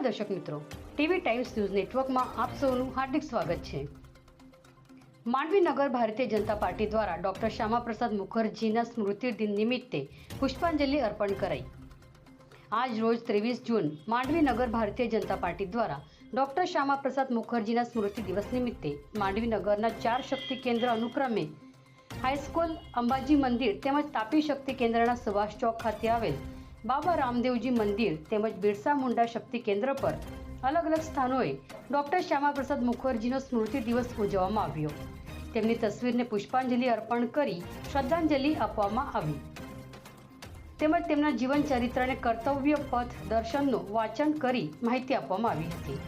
દર્શક મિત્રો. TV times news નેટવર્કમાં આપ સૌનું હાર્દિક સ્વાગત છે. માંડવી નગર ભારતીય જનતા પાર્ટી દ્વારા ડોક્ટર શ્યામાપ્રસાદ મુખર્જીના સ્મૃતિ દિન નિમિત્તે પુષ્પાંજલિ અર્પણ કરાઈ. આજ રોજ ત્રેવીસ જૂન માંડવી નગર ભારતીય જનતા પાર્ટી દ્વારા ડોક્ટર શ્યામાપ્રસાદ મુખર્જીના સ્મૃતિ દિવસ નિમિત્તે માંડવી નગરના ચાર શક્તિ કેન્દ્ર અનુક્રમે હાઈસ્કૂલ અંબાજી મંદિર તેમજ તાપી શક્તિ કેન્દ્રના સુભાષ ચોક ખાતે આવેલ બાબા રામદેવજી મંદિર તેમજ બિરસા મુંડા શક્તિ કેન્દ્ર પર અલગ અલગ સ્થાનોએ ડોક્ટર શ્યામાપ્રસાદ મુખર્જીનો સ્મૃતિ દિવસ ઉજવવામાં આવ્યો. તેમની તસવીરને પુષ્પાંજલિ અર્પણ કરી શ્રદ્ધાંજલિ આપવામાં આવી. તેમજ તેમના જીવન ચરિત્ર અને કર્તવ્ય પથ દર્શનનું વાંચન કરી માહિતી આપવામાં આવી હતી.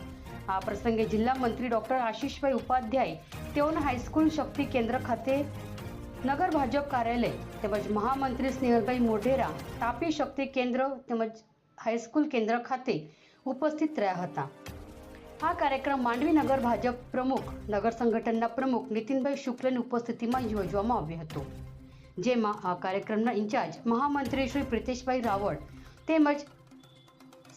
આ પ્રસંગે જિલ્લા મંત્રી ડોક્ટર આશીષભાઈ ઉપાધ્યાય તેઓના હાઈસ્કૂલ શક્તિ કેન્દ્ર ખાતે નગર ભાજપ કાર્યાલય તેમજ મહામંત્રી સ્નેહલભાઈ મોઢેરા તાપી શક્તિ કેન્દ્ર તેમજ હાઈસ્કૂલ કેન્દ્ર ખાતે ઉપસ્થિત રહ્યા હતા. આ કાર્યક્રમ માંડવી નગર ભાજપ પ્રમુખ, નગર સંગઠનના પ્રમુખ નીતિનભાઈ શુક્લની ઉપસ્થિતિમાં યોજવામાં આવ્યો હતો. જેમાં આ કાર્યક્રમના ઇન્ચાર્જ મહામંત્રી શ્રી પ્રિતેશભાઈ રાવળ તેમજ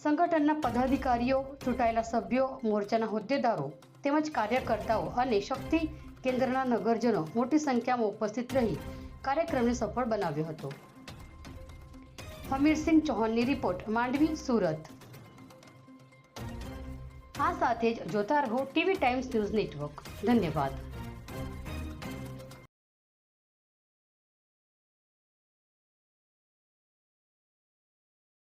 સંગઠનના પદાધિકારીઓ, ચૂંટાયેલા સભ્યો, મોરચાના હોદ્દેદારો તેમજ કાર્યકર્તાઓ અને શક્તિ કેન્દ્રના નગરજનો મોટી સંખ્યામાં ઉપસ્થિત રહી કાર્યક્રમને સફળ બનાવ્યો હતો. હમીરસિંહ ચૌહાણની રિપોર્ટ, માંડવી, સુરત. આ સાથે જ જોતા રહો ટીવી ટાઈમ્સ ન્યૂઝ નેટવર્ક. ધન્યવાદ.